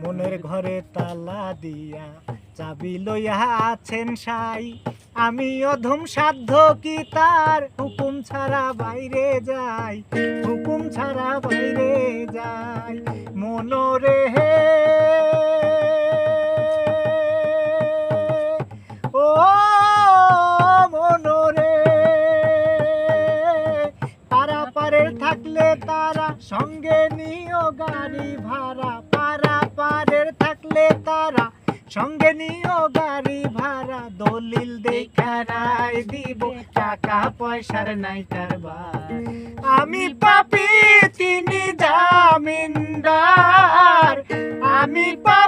মনের ঘরে তালা দিয়া চাবি লইয়া আছেন সাই। আমি অধম সাধ্য কি তার? হুকুম ছাড়া বাইরে যাই। হুকুম ছাড়া বাইরে যাই। মনরে হে থাকলে তারা সঙ্গে নিও গাড়ি ভাড়া। পারা পারের থাকলে তারা সঙ্গে নিও গাড়ি ভাড়া। দলিল দেখা দিব, টাকা পয়সার নাই কারবার আমি পাপি, তিনি জামিনদার। আমি পাপি